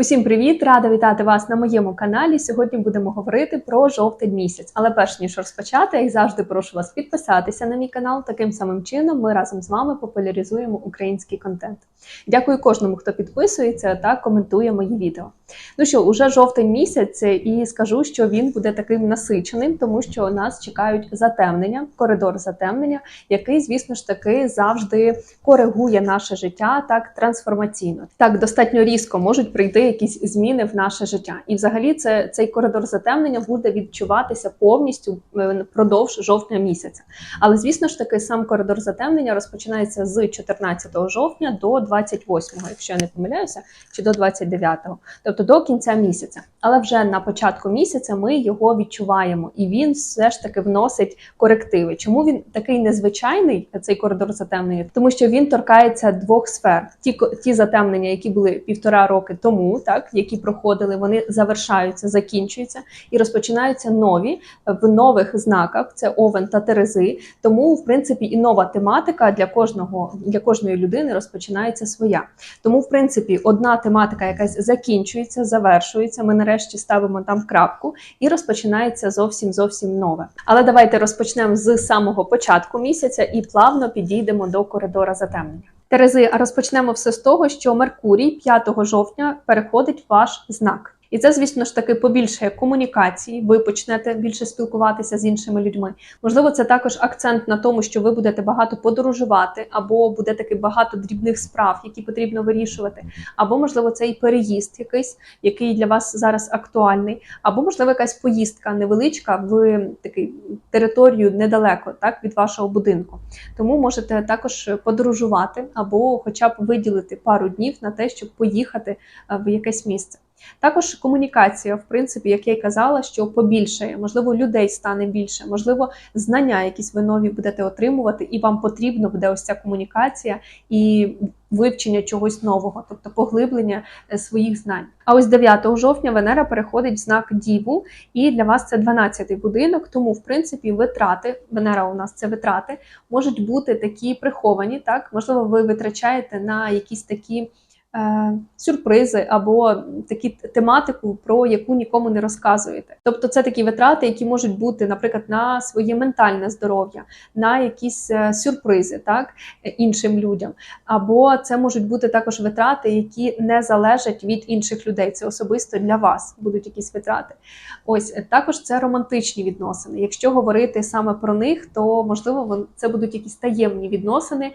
Усім привіт! Рада вітати вас на моєму каналі. Сьогодні будемо говорити про жовтень місяць. Але перш ніж розпочати, як завжди, прошу вас підписатися на мій канал. Таким самим чином ми разом з вами популяризуємо український контент. Дякую кожному, хто підписується та коментує мої відео. Ну що, уже жовтень місяць, і скажу, що він буде таким насиченим, тому що нас чекають затемнення, коридор затемнення, який, звісно ж таки, завжди коригує наше життя так трансформаційно. Так, достатньо різко можуть прийти якісь зміни в наше життя. І взагалі це цей коридор затемнення буде відчуватися повністю е, впродовж жовтня місяця. Але звісно ж таки, сам коридор затемнення розпочинається з 14 жовтня до 28, якщо я не помиляюся, чи до 29, тобто до кінця місяця. Але вже на початку місяця ми його відчуваємо, і він все ж таки вносить корективи. Чому він такий незвичайний, цей коридор затемнення? Тому що він торкається двох сфер: ті ті затемнення, які були півтора роки тому, так які проходили, вони завершаються, закінчуються і розпочинаються нові в нових знаках. Це овен та терези. Тому, в принципі, і нова тематика для кожного для кожної людини розпочинається своя. Тому, в принципі, одна тематика якась закінчується, завершується. Ми нарешті ставимо там крапку і розпочинається зовсім зовсім нове. Але давайте розпочнемо з самого початку місяця і плавно підійдемо до коридора затемнення. Терези, а розпочнемо все з того, що Меркурій 5 жовтня переходить в ваш знак. І це, звісно ж таки, побільшує комунікації. Ви почнете більше спілкуватися з іншими людьми. Можливо, це також акцент на тому, що ви будете багато подорожувати, або буде таки багато дрібних справ, які потрібно вирішувати. Або, можливо, це і переїзд якийсь, який для вас зараз актуальний, або, можливо, якась поїздка невеличка в такий територію недалеко, так від вашого будинку. Тому можете також подорожувати, або, хоча б виділити пару днів на те, щоб поїхати е, в якесь місце. Також комунікація, в принципі, як я й казала, що побільшає, можливо, людей стане більше, можливо, знання якісь ви нові будете отримувати, і вам потрібно буде ось ця комунікація і вивчення чогось нового, тобто поглиблення е, своїх знань. А ось 9 жовтня Венера переходить в знак Діву, і для вас це 12-й будинок. Тому, в принципі, витрати Венера у нас це витрати, можуть бути такі приховані. Так, можливо, ви витрачаєте на якісь такі сюрпризи або такі тематику, про яку нікому не розказуєте. Тобто, це такі витрати, які можуть бути, наприклад, на своє ментальне здоров'я, на якісь е, сюрпризи, так е, іншим людям. Або це можуть бути також витрати, які не залежать від інших людей. Це особисто для вас будуть якісь витрати. Ось е, також це романтичні відносини. Якщо говорити саме про них, то можливо це будуть якісь таємні відносини,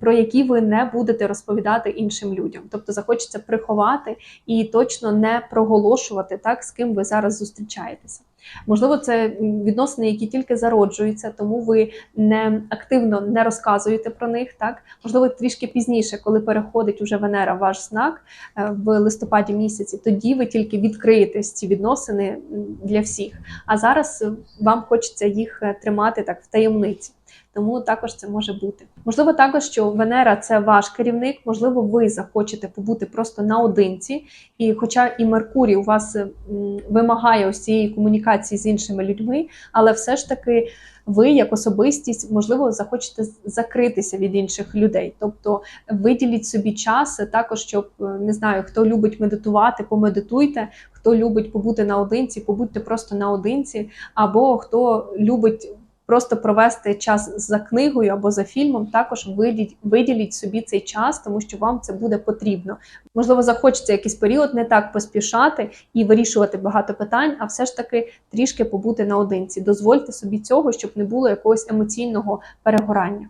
про які ви не будете розповідати іншим людям. Тобто захочеться приховати і точно не проголошувати так, з ким ви зараз зустрічаєтеся. Можливо, це відносини, які тільки зароджуються, тому ви не активно не розказуєте про них. Так можливо, трішки пізніше, коли переходить уже Венера ваш знак е, в листопаді місяці, тоді ви тільки відкриєте ці відносини для всіх. А зараз е, вам хочеться їх е, тримати так в таємниці. Тому також це може бути. Можливо, також що Венера це ваш керівник, можливо, ви захочете побути просто наодинці, і хоча і Меркурій у вас вимагає ось цієї комунікації з іншими людьми, але все ж таки ви, як особистість, можливо, захочете закритися від інших людей. Тобто виділіть собі час також, щоб е, не знаю, хто любить медитувати, помедитуйте, хто любить побути наодинці, побудьте просто наодинці, або хто любить. Просто провести час за книгою або за фільмом, також виділіть, виділіть собі цей час, тому що вам це буде потрібно. Можливо, захочеться якийсь період не так поспішати і вирішувати багато питань, а все ж таки трішки побути наодинці. Дозвольте собі цього, щоб не було якогось емоційного перегорання.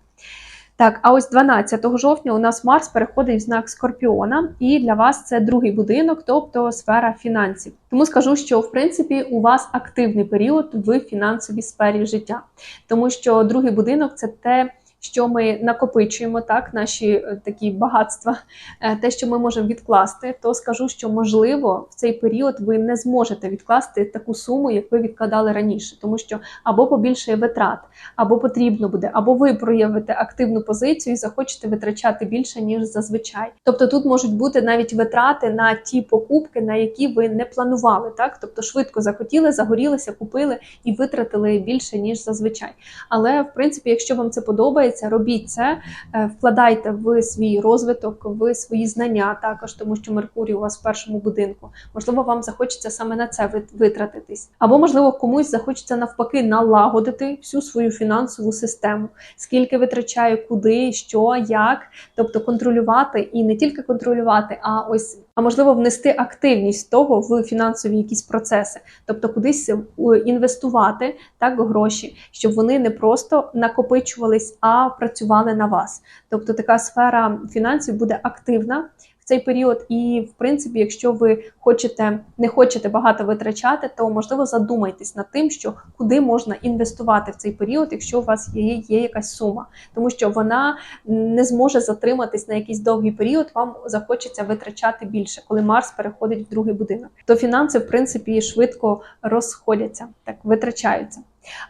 Так, а ось 12 жовтня у нас Марс переходить в знак Скорпіона, і для вас це другий будинок, тобто сфера фінансів. Тому скажу, що в принципі у вас активний період в фінансовій сфері життя, тому що другий будинок це те, що ми накопичуємо, так, наші е, такі багатства, е, те, що ми можемо відкласти, то скажу, що можливо в цей період ви не зможете відкласти таку суму, як ви відкладали раніше, тому що або побільшає витрат, або потрібно буде, або ви проявите активну позицію і захочете витрачати більше ніж зазвичай. Тобто тут можуть бути навіть витрати на ті покупки, на які ви не планували, так тобто швидко захотіли, загорілися, купили і витратили більше ніж зазвичай. Але в принципі, якщо вам це подобається, робіть це, е, вкладайте в свій розвиток, в свої знання також, тому що Меркурій у вас в першому будинку. Можливо, вам захочеться саме на це витратитись, або можливо комусь захочеться навпаки налагодити всю свою фінансову систему, скільки витрачаю, куди, що, як, тобто контролювати і не тільки контролювати, а ось а можливо внести активність того в фінансові якісь процеси, тобто кудись е, інвестувати так гроші, щоб вони не просто накопичувались, а працювали на вас. Тобто така сфера фінансів буде активна цей період. І, в принципі, якщо ви хочете не хочете багато витрачати, то можливо задумайтесь над тим, що куди можна інвестувати в цей період, якщо у вас є, є якась сума, тому що вона не зможе затриматись на якийсь довгий період. Вам захочеться витрачати більше, коли Марс переходить в другий будинок. То фінанси, в принципі, швидко розходяться, так витрачаються.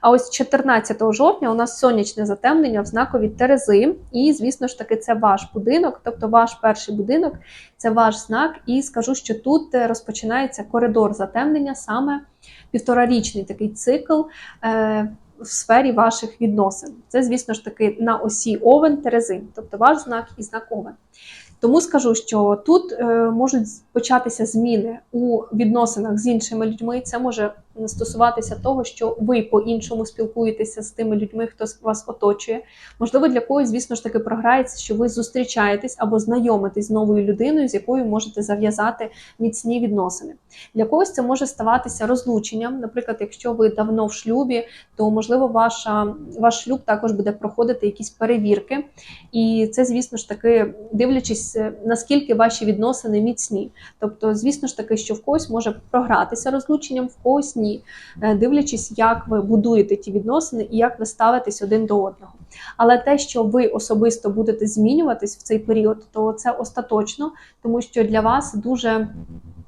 А ось 14 жовтня у нас сонячне затемнення в знакові Терези, і звісно ж таки це ваш будинок, тобто ваш перший будинок, це ваш знак. І скажу, що тут е, розпочинається коридор затемнення, саме півторарічний такий цикл. Е- в сфері ваших відносин. Це, звісно ж таки, на осі Овен Терези, тобто ваш знак і знак Овен. Тому скажу, що тут е, можуть початися зміни у відносинах з іншими людьми. Це може стосуватися того, що ви по-іншому спілкуєтеся з тими людьми, хто вас оточує. Можливо, для когось, звісно ж таки, програється, що ви зустрічаєтесь або знайомитесь з новою людиною, з якою можете зав'язати міцні відносини. Для когось це може ставатися розлученням. Наприклад, якщо ви давно в шлюбі, то можливо ваша, ваш шлюб також буде проходити якісь перевірки. І це, звісно ж таки, дивлячись, наскільки ваші відносини міцні. Тобто, звісно ж таки, що в когось може програтися розлученням, в когось ні, Е, дивлячись, як ви будуєте ті відносини і як ви ставитесь один до одного. Але те, що ви особисто будете змінюватись в цей період, то це остаточно, тому що для вас дуже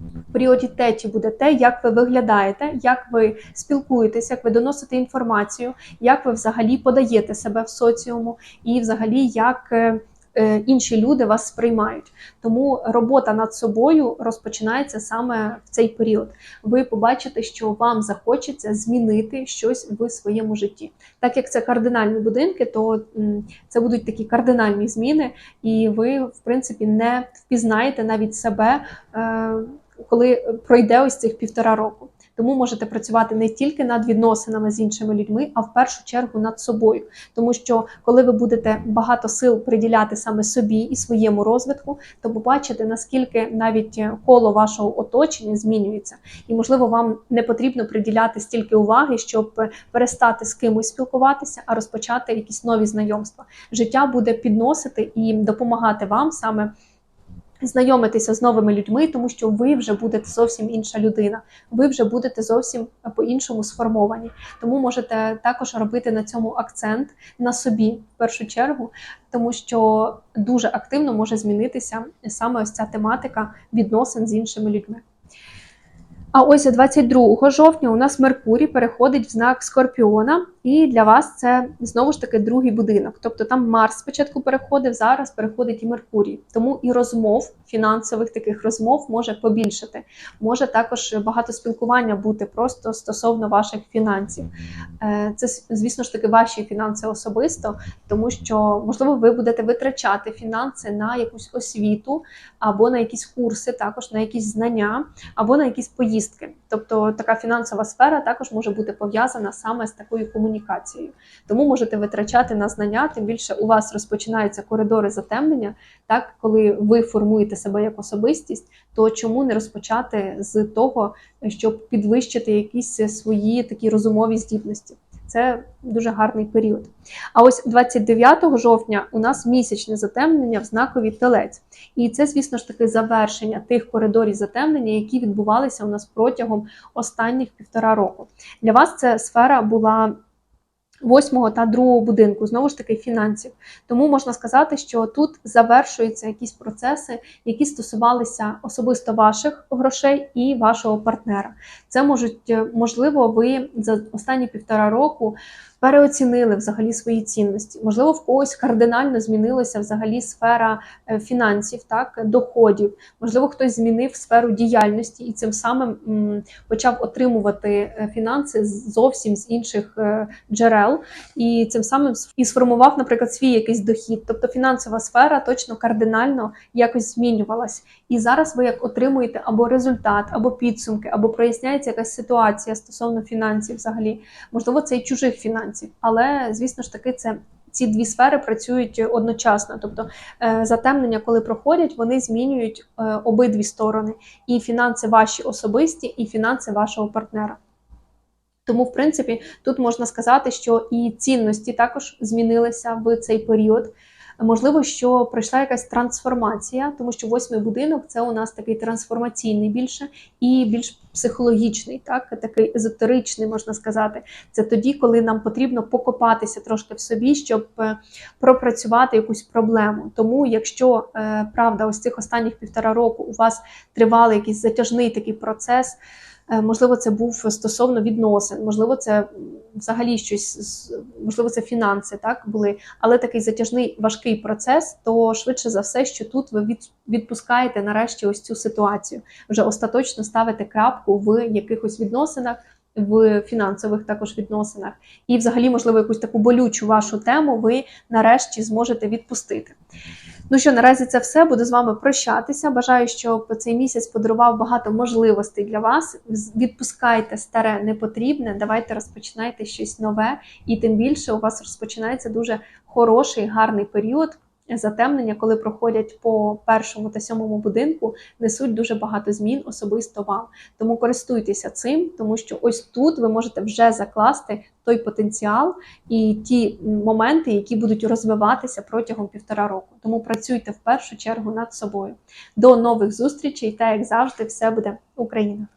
в пріоритеті буде те, як ви виглядаєте, як ви спілкуєтеся, як ви доносите інформацію, як ви взагалі подаєте себе в соціуму, і взагалі як е, інші люди вас сприймають. Тому робота над собою розпочинається саме в цей період. Ви побачите, що вам захочеться змінити щось в своєму житті. Так як це кардинальні будинки, то це будуть такі кардинальні зміни, і ви, в принципі, не впізнаєте навіть себе, е, коли пройде ось цих півтора року. Тому можете працювати не тільки над відносинами з іншими людьми, а в першу чергу над собою. Тому що коли ви будете багато сил приділяти саме собі і своєму розвитку, то побачите, наскільки навіть коло вашого оточення змінюється, і можливо вам не потрібно приділяти стільки уваги, щоб перестати з кимось спілкуватися, а розпочати якісь нові знайомства. Життя буде підносити і допомагати вам саме. Знайомитися з новими людьми, тому що ви вже будете зовсім інша людина, ви вже будете зовсім по-іншому сформовані. Тому можете також робити на цьому акцент на собі в першу чергу, тому що дуже активно може змінитися саме ось ця тематика відносин з іншими людьми. А ось 22 жовтня у нас Меркурій переходить в знак Скорпіона, і для вас це знову ж таки другий будинок. Тобто там Марс спочатку переходив, зараз переходить і Меркурій. Тому і розмов, фінансових таких розмов може побільшати. Може також багато спілкування бути просто стосовно ваших фінансів. Е, Це, звісно ж таки, ваші фінанси особисто, тому що, можливо, ви будете витрачати фінанси на якусь освіту або на якісь курси, також на якісь знання, або на якісь поїздки. Тобто така фінансова сфера також може бути пов'язана саме з такою комунікацією. Тому можете витрачати на знання, тим більше у вас розпочинаються коридори затемнення. Так, коли ви формуєте себе як особистість, то чому не розпочати з того, щоб підвищити якісь свої такі розумові здібності? Це дуже гарний період. А ось 29 жовтня у нас місячне затемнення в знакові телець. І це, звісно ж таки, завершення тих коридорів затемнення, які відбувалися у нас протягом останніх півтора року. Для вас ця сфера була восьмого та другого будинку, знову ж таки, фінансів. Тому можна сказати, що тут завершуються якісь процеси, які стосувалися особисто ваших грошей і вашого партнера. Це можуть, е, можливо, ви за останні півтора року переоцінили взагалі свої цінності. Можливо, в когось кардинально змінилася взагалі сфера е, фінансів, так доходів. Можливо, хтось змінив сферу діяльності і цим самим почав отримувати е, фінанси зовсім з інших е, джерел, і цим самим і сформував, наприклад, свій якийсь дохід. Тобто фінансова сфера точно кардинально якось змінювалась. І зараз ви як отримуєте або результат, або підсумки, або проясняється якась ситуація стосовно фінансів взагалі. Можливо, це і чужих фінансів, але звісно ж таки це. Ці дві сфери працюють одночасно, тобто е, затемнення, коли проходять, вони змінюють е, обидві сторони: і фінанси ваші особисті, і фінанси вашого партнера. Тому, в принципі, тут можна сказати, що і цінності також змінилися в цей період. Можливо, що пройшла якась трансформація, тому що восьмий будинок це у нас такий трансформаційний більше і більш психологічний, так такий езотеричний, можна сказати. Це тоді, коли нам потрібно покопатися трошки в собі, щоб е, пропрацювати якусь проблему. Тому, якщо е, правда, ось цих останніх півтора року у вас тривалий якийсь затяжний такий процес. Е, Можливо, це був стосовно відносин, можливо, це взагалі щось, можливо, це фінанси, так були, але такий затяжний важкий процес, то швидше за все, що тут ви відпускаєте нарешті ось цю ситуацію, вже остаточно ставите крапку в якихось відносинах, в фінансових також відносинах, і взагалі, можливо, якусь таку болючу вашу тему ви нарешті зможете відпустити. Ну що, наразі це все. Буду з вами прощатися. Бажаю, щоб цей місяць подарував багато можливостей для вас. Відпускайте старе непотрібне, давайте розпочинайте щось нове, і тим більше у вас розпочинається дуже хороший, гарний період. Затемнення, коли проходять по першому та сьомому будинку, несуть дуже багато змін особисто вам. Тому користуйтеся цим, тому що ось тут ви можете вже закласти той потенціал і ті моменти, які будуть розвиватися протягом півтора року. Тому працюйте в першу чергу над собою. До нових зустрічей та як завжди, все буде Україна!